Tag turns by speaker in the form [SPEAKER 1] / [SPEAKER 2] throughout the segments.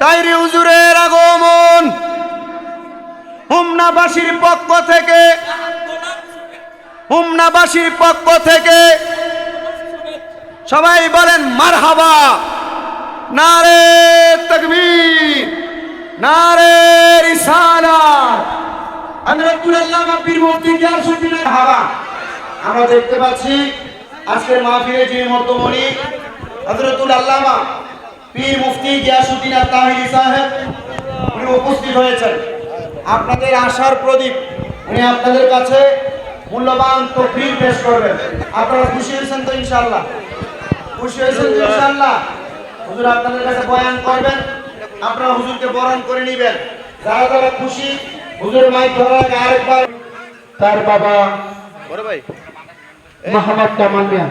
[SPEAKER 1] তাইরি হুজুরের আগমন। হুমনাবাসীর পক্ষ থেকে, হুমনাবাসীর পক্ষ থেকে সবাই বলেন মারহাবা। নারে তকবীর, নারে হাওয়া আমরা দেখতে পাচ্ছি আজকের মাহফিলে যে মর্তমণি হযরতুল আল্লামা পীর মুফতি গিয়াসউদ্দিন তাহিরি সাহেব উনি উপস্থিত হয়েছেন। আপনাদের আশার প্রদীপ উনি আপনাদের কাছে মূল্যবান তকবীর পেশ করবেন। আপনারা খুশি হয়েছেন তো ইনশাআল্লাহ? খুশি হয়েছেন তো ইনশাআল্লাহ? হুজুর আপনাদের কাছে বয়ান করবেন আপনারা হুজুরকে বরণ করে নেবেন। যারা যারা খুশি হুজুর মাইক ধরার আগে আরেকবার।
[SPEAKER 2] তার বাবা
[SPEAKER 1] বড় ভাই।
[SPEAKER 2] মোহাম্মদ কামাল মিয়া।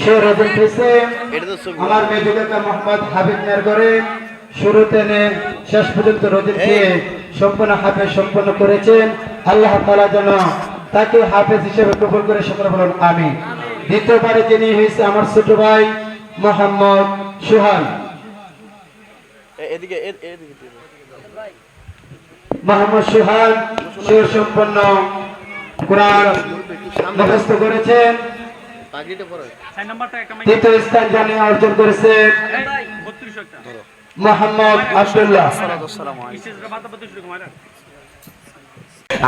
[SPEAKER 2] সে রোজন আমার মোহাম্মদ হাবিব মিয়ার শুরুতে নে শেষ পর্যন্ত রোজন দিয়ে সম্পূর্ণ হাফেজ সম্পন্ন করেছেন। আল্লাহ তাআলা যেন তাকে হাফেজ হিসেবে কবুল করে সকলে বলুন আমি দ্বিতীয়বারে যিনি হয়েছে আমার ছোট ভাই মোহাম্মদ সুহান।
[SPEAKER 1] এদিকে
[SPEAKER 2] মোহাম্মদ সুহান সে সম্পন্ন কোরআন মুখস্থ করেছেন। তৃতীয় স্থান জানি অর্জন করেছে মোহাম্মদ আব্দুল্লাহ।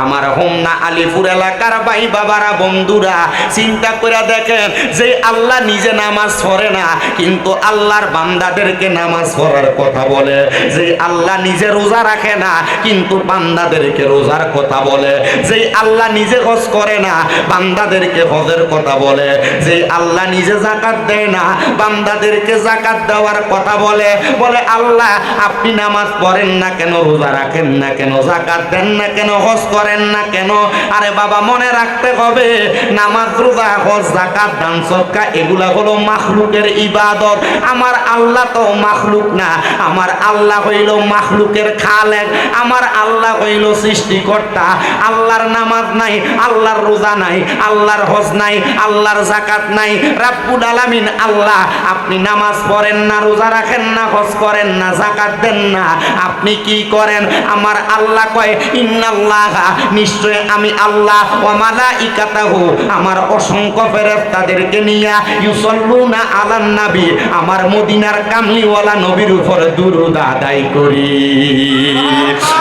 [SPEAKER 1] আমার হোমনা আলিপুর এলাকার ভাই বাবারা বন্ধুরা, চিন্তা করে দেখেন যে আল্লাহ নিজে নামাজ পড়ে না, কিন্তু আল্লাহর বান্দাদেরকে নামাজ পড়ার কথা বলে। যে আল্লাহ নিজে রোজা রাখে না, কিন্তু বান্দাদেরকে রোজার কথা বলে। যে আল্লাহ নিজে হজ করে না, বান্দাদেরকে হজের কথা বলে। যে আল্লাহ নিজে জাকাত দেয় না, বান্দাদেরকে জাকাত দেওয়ার কথা বলে। বলে, আল্লাহ, আপনি নামাজ পড়েন না কেন, রোজা রাখেন না কেন, জাকাত দেন না কেন, হজ করেন না কেন? আরে বাবা, মনে রাখতে হবে, নামাজ, রোজা, হজ জাকাত দান, সদকা, এগুলা হলো মাখলুকের ইবাদত। আমার আল্লাহ তো মাখলুক না। আমার আল্লাহ হইল মাখলুকের খালেক। আমার আল্লাহ হইল সৃষ্টিকর্তা। আল্লাহর নামাজ নাই, আল্লাহর রোজা নাই, আল্লাহর হজ নাই, আল্লাহর জাকাত নাই। রাব্বুল আলামিন, আল্লাহ, আপনি নামাজ পড়েন না, রোজা রাখেন না, হজ করেন না জাকাত দেন না। আপনি কি করেন? আমার আল্লাহ কয়, ইন্নাল্লাহ নিশ্চয় আমি আল্লাহ ওয়া মালাইকাতাহু আমার অসংখ্য ফেরেশতাদেরকে নিয়া ইউসাল্লুনা আলান নবী, আমার মদিনার কামলিওয়ালা নবীর উপর দুরূদ আদায় করি।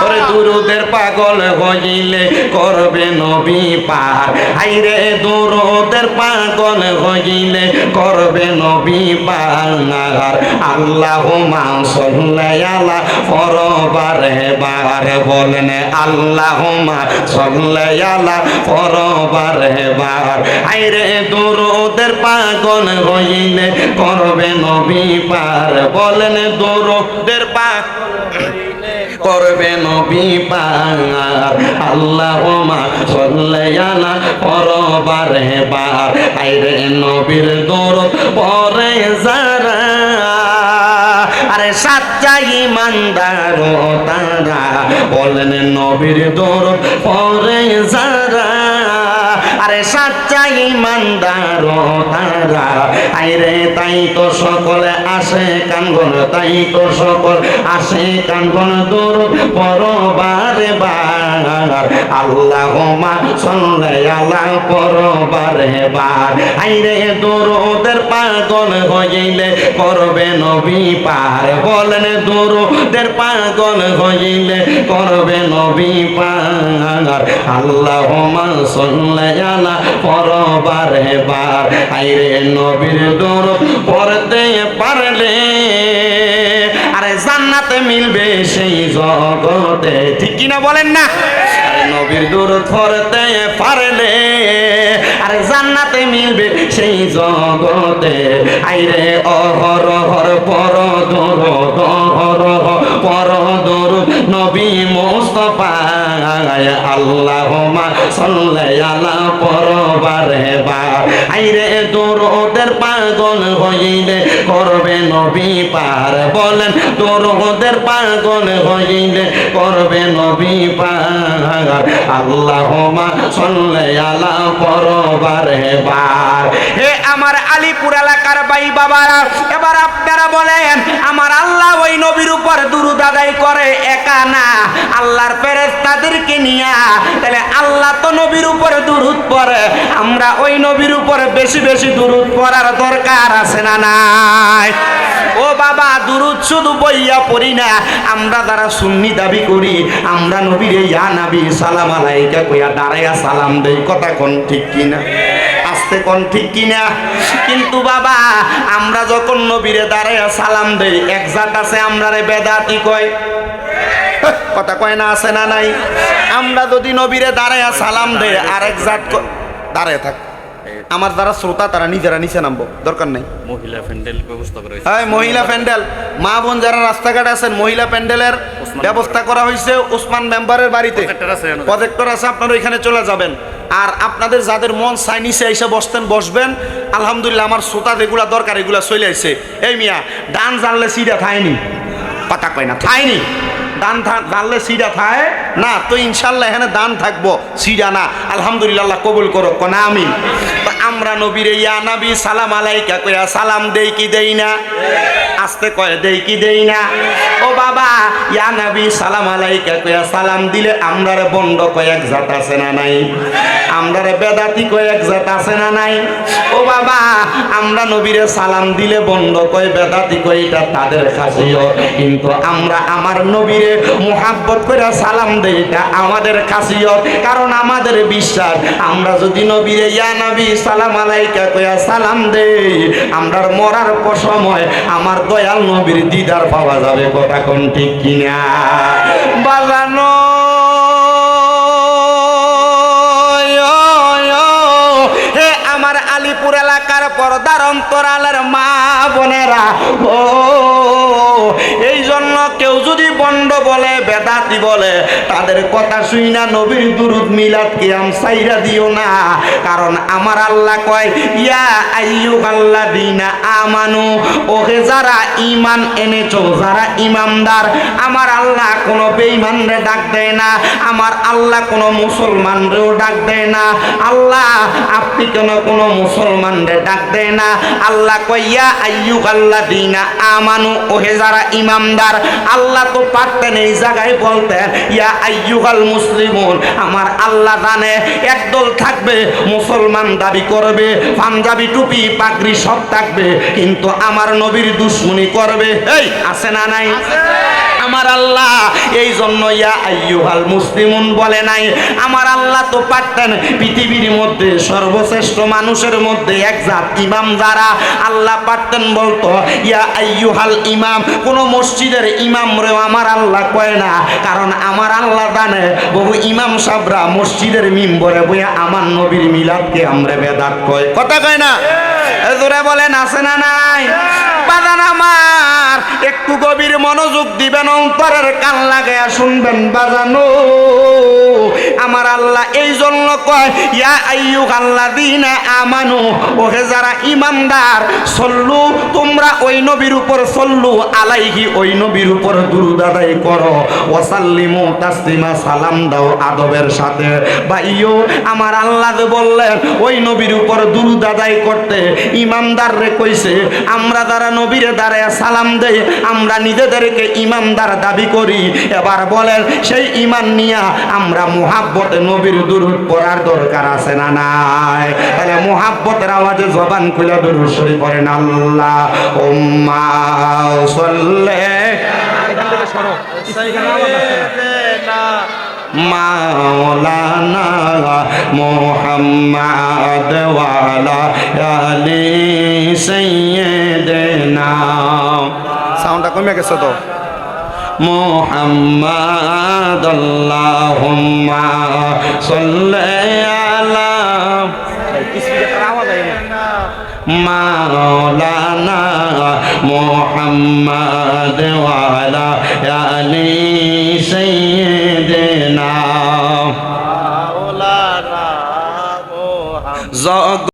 [SPEAKER 1] ওরে দুরুদের পাগল হইলে করবে নবী পার হাইরে দুরুদের পাগল হইলে করবে নবী পার আল্লাহ মা সাল্লাল্লাহু পরবারে বারে বলেন আল্লাহ মা সাল্লাল্লাহু পরবারে বার হাইরে দুরুদের পাগল হইলে করবে নবী পার। বলেন দুরুদের পাগল করবে নবী পার। আল্লাহ মা সল্লায়ালা পরবার বার আইরে নবীর দৌড় পরে যারা ইমানদার তারা বলেন নবীর দর পরে যারা সাচ্চা ইমানদার তারা। আইরে, তাই তো সকলে আসে কানগন তাই তো সকল আসে কানগন দূর, পরবারে বার। আল্লাহ মা সল্লে আল্লাহ পরবারে বার। আইরে, দূরদের পাগল হইলে করবে নবী পার। বলেন, দূরদের পাগল হইলে করবে নবী পার। আল্লাহ মা সল্লে আল্লাহ পরবারে বার আইরে নবীর দূর পড়তে পারলে, আরে জান্নাতে মিলবে সেই জগতে। ঠিক কিনা বলেন না? নবীর দূর পড়তে পারলে, আরে জান্নাতে মিলবে সেই জগতে। আইরে অহর হর পর দূর দহর পর দূর নবী মোস্তফা আল্লাহ মা সাল্লাল্লাহু পরবারে বা। আইরে দূর ওদের পাগল হইলে করবে নবী পার বলেন তোর ওদের পাগল হইলে করবে নবী পার। আল্লাহ মা সাল্লাল্লাহু পরবারে বার এলাকার ভাই বাবারা। এবার আপনারা বলেন, আমার আল্লাহ ওই নবীর উপর দুরুদ আদায় করে, একা না? আল্লাহর ফেরেশতাদেরকে নিয়ে, তাহলে আল্লাহ তো নবীর উপর দুরুদ পড়ে। আমরা ওই নবীর উপর বেশি বেশি দুরুদ পড়ার দরকার আছে না নাই? ও বাবা, দুরুদ শুধু বইয়া পড়ি না। আমরা যারা সুন্নি দাবি করি, আমরা নবীর, ইয়া নাবি, সালাম আলাইকা, কইয়া দাঁড়াইয়া সালাম দেই। কথা কোন ঠিক কিনা? আসতে কোন ঠিক কিনা? কিন্তু বাবা আমরা যখন নবীরে দাঁড়াইয়া সালাম দেই এক জাত আছে আমরা রে বেদাতি কয়? কথা কয় না আছে না নাই? আমরা যদি নবীরে দাঁড়াইয়া সালাম দেই আরেক জাত দাঁড়ায় থাক। আমার যারা শ্রোতা তারা নিজেরা নিচে নামবো দরকার নেই।
[SPEAKER 3] মহিলা প্যান্ডেল ব্যবস্থা করা
[SPEAKER 1] হ্যাঁ মহিলা প্যান্ডেল। মা বোন যারা রাস্তাঘাট আছেন মহিলা প্যান্ডেলের ব্যবস্থা করা হয়েছে ওসমান মেম্বারের বাড়িতে। প্রজেক্টর আছে আপনারা ওইখানে চলে যাবেন। আর আপনাদের যাদের মন সাইনিসে এসে বসতেন, বসবেন। আলহামদুলিল্লাহ, আমার শ্রোতা যেগুলা দরকার, এগুলা চলে আসে এই মিয়া ডান জানলে সিডা থায়নি। পাতা কয় না, থায়নি। ডান জানলে সিডা থায় না, তো ইনশাল্লাহ এখানে দান থাকব। সিডা না। আলহামদুলিল্লাহ, কবুল করো, কোনা আমি আমরা নবীরে, ইয়া নবী, সালাম আলাইকা কইয়া সালাম দেই কি দেই না? আস্তে কয়, দেই কি দেই না? ও বাবা, ইয়া নবী, সালাম আলাইকা কইয়া সালাম দিলে আমরারে বন্ড কয়েক জাত আছে না নাই? আমরারে বেদাতি কয়েক জাত আছে না নাই? ও বাবা, আমরা নবীরে সালাম দিলে বন্ড কয়, বেদাতি কয়, এটা তাদের খাসিও কিন্তু আমরা আমার নবীরে মোহাব্বত করে সালাম দেই এটা আমাদের খাসিয়ত, কারণ আমাদের বিশ্বাস, আমরা যদি নবীরে, ইয়া নবী, সালাম আলাইকা কইয়া সালাম দেই আমরার মরার পর সময় আমার দয়াল নবীর দিদার পাওয়া যাবে, কথা কোন ঠিক কিনা? বাজানো আমার আলিপুর এলাকার পর্দার অন্তরালের মা বোনেরা, ও যদি বলে, বেদাতি বলে, তাদের কথা শুই না, নবীর দুরুদ মিলাদ কিয়াম সাইরা দিও না। কারণ আমার আল্লাহ কয়, ইয়া আইয়ু দিনা আমানু, ওহে যারা ইমান এনেছো, যারা ইমানদার আমার আল্লাহ কোনো বেঈমানরে ডাক দেয় না, আমার আল্লাহ কোনো মুসলমানরেও ডাক দেয় না। আল্লাহ, আপনি কেন কোনো মুসলমানরে ডাক দেয় না? আল্লাহ কইয়া আইয়ুক আল্লাহ দিনা আমানু, ওহে যারা ইমামদার আল্লাহ তো পারতেন এই জায়গায় বলতেন ইয়া আইয়ুকাল মুসলিমুন আমার আল্লাহ জানে একদল থাকবে মুসলমান দাবি করবে পাঞ্জাবি টুপি পাগড়ি সব থাকবে কিন্তু আমার নবীর দুশ্মনী করবে। এই। আছে না নাই? আমার আল্লাহ। এই জন্য ইয়া আইয়ুহাল মুসলিমুন বলে নাই, আমার আল্লাহ তো পারতেন পৃথিবীর মধ্যে সর্বশ্রেষ্ঠ মানুষের মধ্যে এক জাত ইমাম যারা, আল্লাহ পারতেন বলতো, ইয়া আইয়ুহাল ইমাম, কোন মসজিদের ইমাম রে আমার আল্লাহ কয় না, কারণ আমার আল্লাহ জানে, বহু ইমাম সাবরা মসজিদের মিম্বরে বইয়া আমার নবীর মিলাদকে আমরা বেদাত কয়। কথা কয় না? জোরে বলেন, আছে না নাই? বাদান আমার। একটু গভীর মনোযোগ দিবেন অন্তরের কান লাগাইয়া শুনবেন বাজানো। আমার আল্লাহ এই জন্য কয়, ইয়া আইয়ুক আল্লাহ দিনা আমানু, ওহে যারা ইমানদার সল্লু, তোমরা ওই নবীর উপর সল্লু আলাইহি ওই নবীর উপর দুরুদ আদায় করো। ওয়াসাল্লিমু তাসলিমা, সালাম দাও আদবের সাথে। ভাইও আমার আল্লাহ বললেন, ওই নবীর উপর দুরুদ আদায় করতে ইমামদার রে কইছে, আমরা যারা নবীরে দাঁড়ায় সালাম দেই, আমরা নিজেদেরকে ইমামদার দাবি করি। এবার বলেন, সেই ইমান নিয়া আমরা মুহাব্বতে নবীর দুরুদ পড়ার দরকার আছে না নাই? তাহলে মুহাব্বতের আওয়াজে জবান খুলে দুরুদ শরীফ পড়েন আল্লাহ। উম্মা সল্লে মাওলানা মোহাম্মদ ওয়ালা আলি সাইয়্যিদিনা। সাউন্ডটা কমে গেছে তো? মোহাম্মদ মাওলানা মোহাম্মদ ওয়ালা আলি সাইয়্যিদিনা। জগ